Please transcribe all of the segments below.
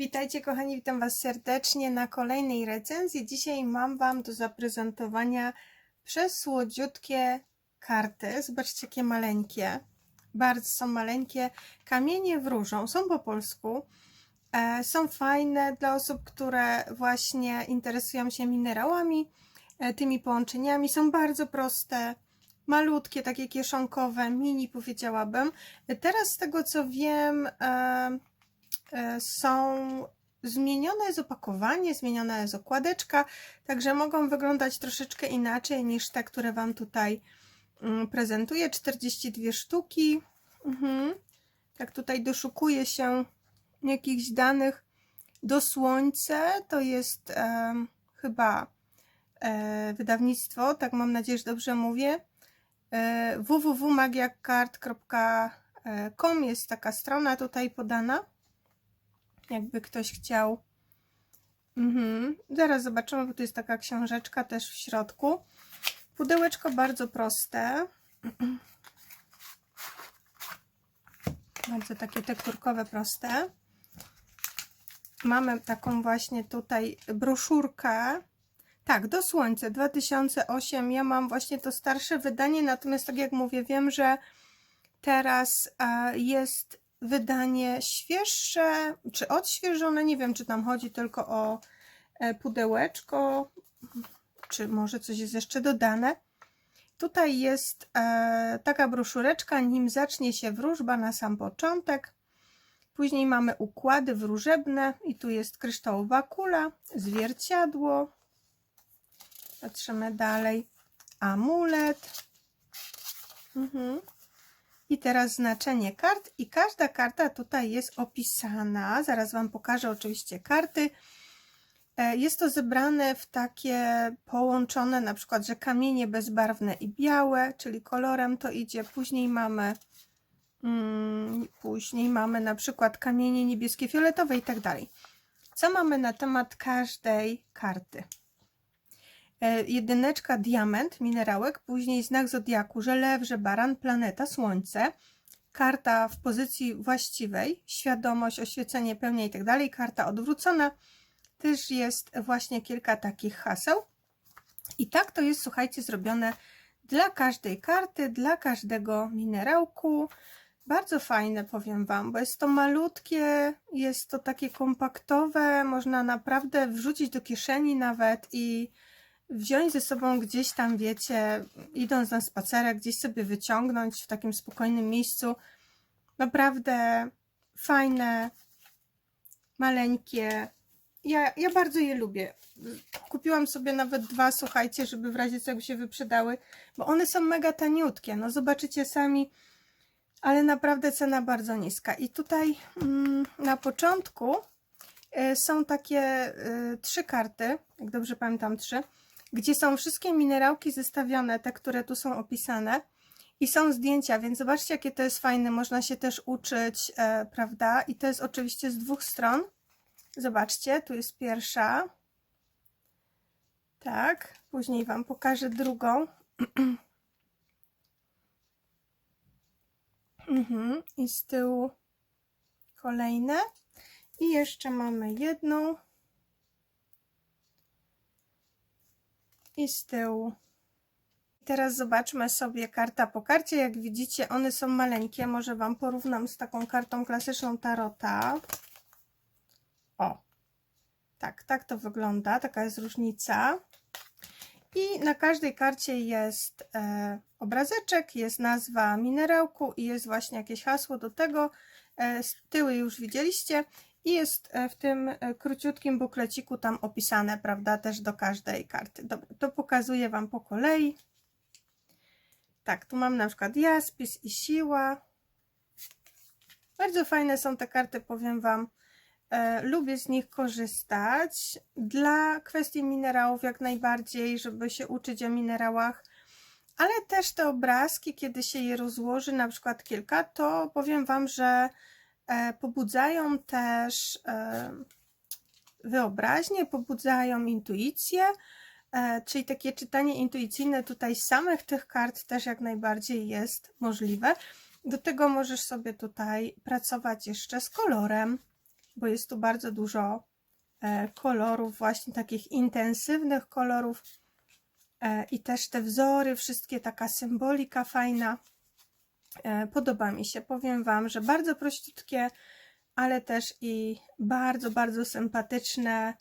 Witajcie kochani, witam Was serdecznie na kolejnej recenzji. Dzisiaj mam Wam do zaprezentowania przesłodziutkie karty. Zobaczcie jakie maleńkie, bardzo są maleńkie. Kamienie wróżą, są po polsku. E, są fajne dla osób, które właśnie interesują się minerałami, e, tymi połączeniami. Są bardzo proste, malutkie, takie kieszonkowe, mini powiedziałabym. E, Teraz z tego co wiem... E, e, są zmienione jest opakowanie, zmieniona jest okładeczka, także mogą wyglądać troszeczkę inaczej niż te, które Wam tutaj mm, prezentuję. 42 sztuki. Mhm. Tak tutaj doszukuję się jakichś danych. Do Słońce to jest em, chyba e, wydawnictwo, tak mam nadzieję, że dobrze mówię. E, www.magiakart.com jest taka strona tutaj podana jakby ktoś chciał. Mhm. Zaraz zobaczymy, bo tu jest taka książeczka też w środku. Pudełeczko bardzo proste. Bardzo takie tekturkowe, proste. Mamy taką właśnie tutaj broszurkę. Tak, do Słońca 2008. Ja mam właśnie to starsze wydanie, natomiast tak jak mówię, wiem, że teraz e, jest wydanie świeższe, czy odświeżone, nie wiem, czy tam chodzi tylko o e, pudełeczko, czy może coś jest jeszcze dodane. Tutaj jest e, taka broszureczka, nim zacznie się wróżba na sam początek. Później mamy układy wróżebne i tu jest kryształowa kula, zwierciadło. Patrzymy dalej. Amulet. Mhm. I teraz znaczenie kart i każda karta tutaj jest opisana. Zaraz Wam pokażę oczywiście karty. E, Jest to zebrane w takie połączone, na przykład, że kamienie bezbarwne i białe, czyli kolorem to idzie. Później mamy mm, później mamy na przykład kamienie niebieskie, fioletowe i tak dalej. Co mamy na temat każdej karty? E, jedyneczka diament, minerałek, później znak zodiaku, że lew, że baran, planeta, słońce, karta w pozycji właściwej, świadomość, oświecenie, pełnia i tak dalej, karta odwrócona, też jest właśnie kilka takich haseł. I tak to jest, słuchajcie, zrobione dla każdej karty, dla każdego minerałku. Bardzo fajne, powiem Wam, bo jest to malutkie, jest to takie kompaktowe, można naprawdę wrzucić do kieszeni nawet i wziąć ze sobą gdzieś tam, wiecie, idąc na spacerek, gdzieś sobie wyciągnąć w takim spokojnym miejscu. Naprawdę fajne, maleńkie. Ja, ja bardzo je lubię. Kupiłam sobie nawet dwa, słuchajcie, żeby w razie czego się wyprzedały, bo one są mega taniutkie. No zobaczycie sami, ale naprawdę cena bardzo niska. I tutaj mm, na początku y, są takie y, trzy karty, jak dobrze pamiętam, trzy gdzie są wszystkie minerałki zestawione, te, które tu są opisane i są zdjęcia, więc zobaczcie, jakie to jest fajne, można się też uczyć, e, prawda? I to jest oczywiście z dwóch stron. Zobaczcie, tu jest pierwsza. Tak, później Wam pokażę drugą. mhm. I z tyłu kolejne. I jeszcze mamy jedną. I z tyłu. Teraz zobaczmy sobie karta po karcie. Jak widzicie, one są maleńkie. Może Wam porównam z taką kartą klasyczną Tarota. O, tak, tak to wygląda. Taka jest różnica. I na każdej karcie jest e, obrazeczek, jest nazwa minerałku i jest właśnie jakieś hasło do tego. E, z tyłu już widzieliście. I jest e, w tym e, króciutkim bukleciku tam opisane, prawda, też do każdej karty. Dobra, to pokazuję Wam po kolei. Tak, tu mam na przykład jaspis i siła. Bardzo fajne są te karty, powiem Wam. E, lubię z nich korzystać. Dla kwestii minerałów jak najbardziej, żeby się uczyć o minerałach. Ale też te obrazki, kiedy się je rozłoży, na przykład kilka, to powiem Wam, że pobudzają też e, wyobraźnię, pobudzają intuicję, e, czyli takie czytanie intuicyjne tutaj samych tych kart też jak najbardziej jest możliwe. Do tego możesz sobie tutaj pracować jeszcze z kolorem. bo jest tu bardzo dużo e, kolorów, właśnie takich intensywnych kolorów e, i też te wzory, wszystkie taka symbolika fajna. E, Podoba mi się, powiem Wam, że bardzo prościutkie, ale też i bardzo, bardzo sympatyczne.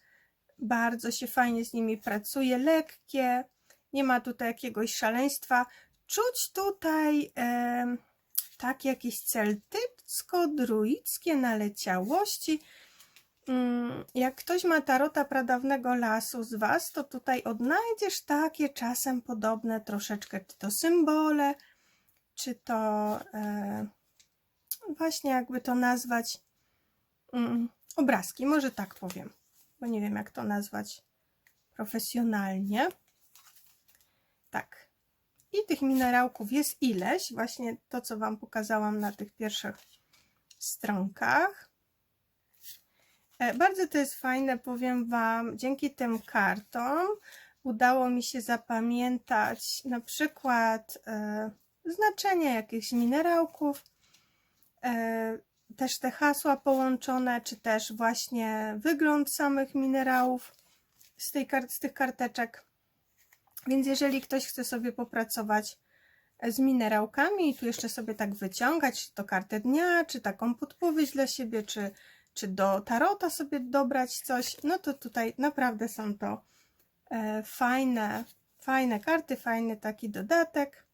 Bardzo się fajnie z nimi pracuje, lekkie, nie ma tutaj jakiegoś szaleństwa. Czuć tutaj e, tak jakieś celtycko-druickie naleciałości. Mm, Jak ktoś ma tarota pradawnego lasu z Was, to tutaj odnajdziesz takie czasem podobne troszeczkę, czy to symbole, czy to e, właśnie jakby to nazwać mm, obrazki, może tak powiem, bo nie wiem jak to nazwać profesjonalnie. Tak. I tych minerałków jest ileś, właśnie to co Wam pokazałam na tych pierwszych stronkach. E, Bardzo to jest fajne, powiem Wam, dzięki tym kartom udało mi się zapamiętać na przykład e, znaczenie jakichś minerałków, e, też te hasła połączone, czy też właśnie wygląd samych minerałów z, tej, z tych karteczek. Więc jeżeli ktoś chce sobie popracować z minerałkami i tu jeszcze sobie tak wyciągać, czy to kartę dnia, czy taką podpowiedź dla siebie, czy, czy do tarota sobie dobrać coś, no to tutaj naprawdę są to e, fajne, fajne karty, fajny taki dodatek.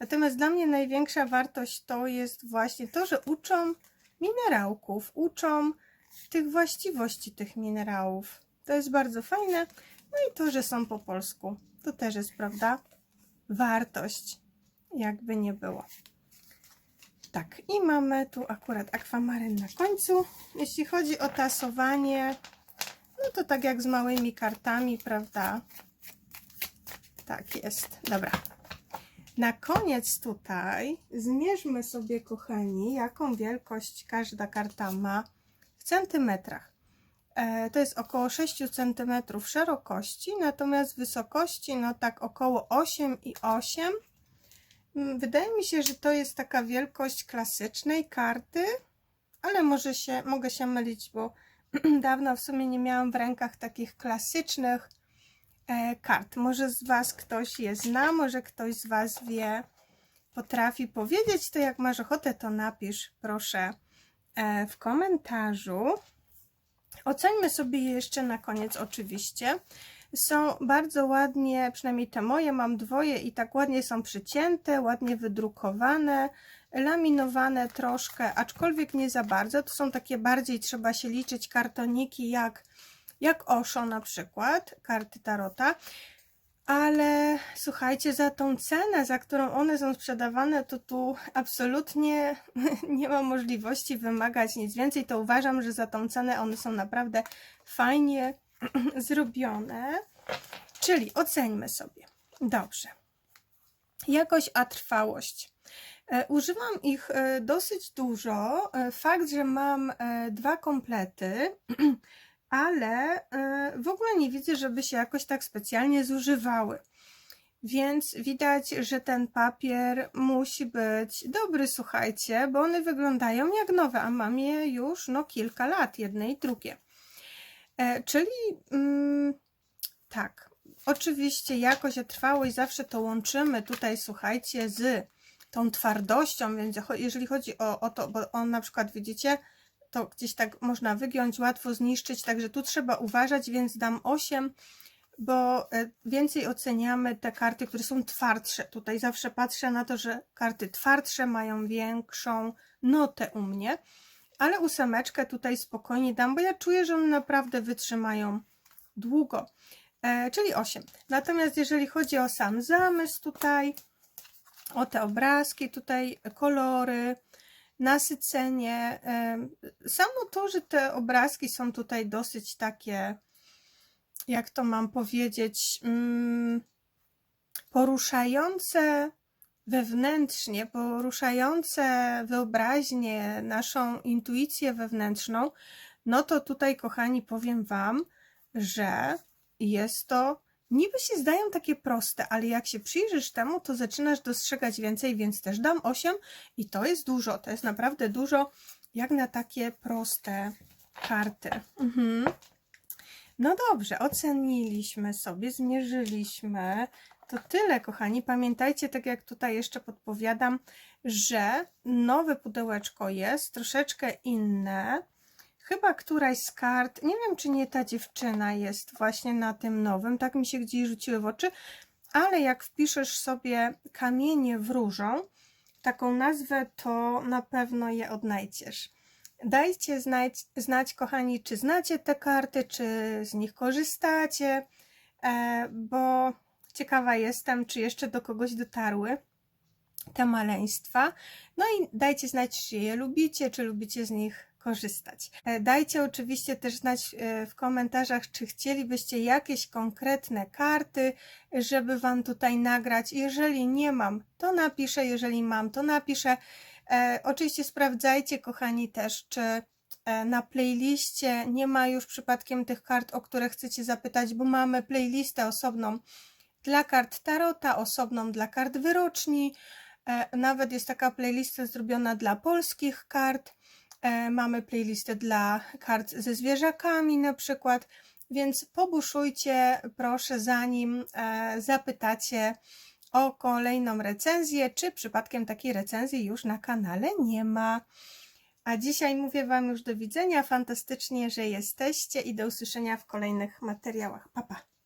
Natomiast dla mnie największa wartość to jest właśnie to, że uczą minerałków, uczą tych właściwości tych minerałów. To jest bardzo fajne. No i to, że są po polsku, to też jest, prawda, wartość, jakby nie było. Tak, i mamy tu akurat akwamaryn na końcu. Jeśli chodzi o tasowanie, no to tak jak z małymi kartami, prawda? Tak jest. Dobra. Na koniec tutaj zmierzmy sobie, kochani, jaką wielkość każda karta ma w centymetrach. E, To jest około 6 cm szerokości, natomiast wysokości no tak około 8,8 Mm, Wydaje mi się, że to jest taka wielkość klasycznej karty, ale może się, mogę się mylić, bo dawno w sumie nie miałam w rękach takich klasycznych kart. Może z Was ktoś je zna, może ktoś z Was wie, potrafi powiedzieć, to jak masz ochotę, to napisz proszę e, w komentarzu. Oceńmy sobie je jeszcze na koniec oczywiście. Są bardzo ładnie, przynajmniej te moje, mam dwoje i tak ładnie są przycięte, ładnie wydrukowane, laminowane troszkę, aczkolwiek nie za bardzo. To są takie bardziej, trzeba się liczyć, kartoniki jak, jak Osho na przykład, karty Tarota. Ale słuchajcie, za tą cenę, za którą one są sprzedawane, to tu absolutnie nie ma możliwości wymagać nic więcej. To uważam, że za tą cenę one są naprawdę fajnie zrobione. Czyli oceńmy sobie. Dobrze. Jakość, a trwałość. E, Używam ich e, dosyć dużo. E, Fakt, że mam dwa komplety, ale e, w ogóle nie widzę, żeby się jakoś tak specjalnie zużywały. Więc widać, że ten papier musi być dobry, słuchajcie, bo one wyglądają jak nowe, a mam je już no kilka lat, jedne i drugie. E, czyli mm, tak, oczywiście jakość, a trwałość zawsze to łączymy tutaj, słuchajcie, z tą twardością, więc jeżeli chodzi o, o to, bo on na przykład widzicie, to gdzieś tak można wygiąć, łatwo zniszczyć, także tu trzeba uważać, więc dam 8, bo e, więcej oceniamy te karty, które są twardsze. Tutaj zawsze patrzę na to, że karty twardsze mają większą notę u mnie, ale ósemeczkę tutaj spokojnie dam, bo ja czuję, że one naprawdę wytrzymają długo, e, czyli 8. Natomiast jeżeli chodzi o sam zamysł tutaj, o te obrazki, tutaj kolory, nasycenie, samo to, że te obrazki są tutaj dosyć takie, jak to mam powiedzieć, mm, poruszające wewnętrznie, poruszające wyobraźnię, naszą intuicję wewnętrzną, no to tutaj, kochani, powiem Wam, że jest to, niby się zdają takie proste, ale jak się przyjrzysz temu, to zaczynasz dostrzegać więcej, więc też dam 8 i to jest dużo, to jest naprawdę dużo, jak na takie proste karty. Mhm. No dobrze, oceniliśmy sobie, zmierzyliśmy. To tyle, kochani. Pamiętajcie, tak jak tutaj jeszcze podpowiadam, że nowe pudełeczko jest troszeczkę inne. Chyba któraś z kart, nie wiem czy nie ta dziewczyna jest właśnie na tym nowym, tak mi się gdzieś rzuciły w oczy, ale jak wpiszesz sobie kamienie wróżą, taką nazwę, to na pewno je odnajdziesz. Dajcie znać, znać, kochani, czy znacie te karty, czy z nich korzystacie, e, bo ciekawa jestem, czy jeszcze do kogoś dotarły te maleństwa. No i dajcie znać, czy je lubicie, czy lubicie z nich korzystać. E, Dajcie oczywiście też znać e, w komentarzach, czy chcielibyście jakieś konkretne karty, żeby Wam tutaj nagrać. Jeżeli nie mam, to napiszę, jeżeli mam, to napiszę. E, oczywiście sprawdzajcie, kochani, też, czy na playliście nie ma już przypadkiem tych kart, o które chcecie zapytać, bo mamy playlistę osobną dla kart Tarota, osobną dla kart wyroczni. Nawet jest taka playlista zrobiona dla polskich kart. E, Mamy playlistę dla kart ze zwierzakami na przykład, więc pobuszujcie proszę zanim e, zapytacie o kolejną recenzję, czy przypadkiem takiej recenzji już na kanale nie ma. A dzisiaj mówię Wam już do widzenia. Fantastycznie, że jesteście i do usłyszenia w kolejnych materiałach. Pa, pa.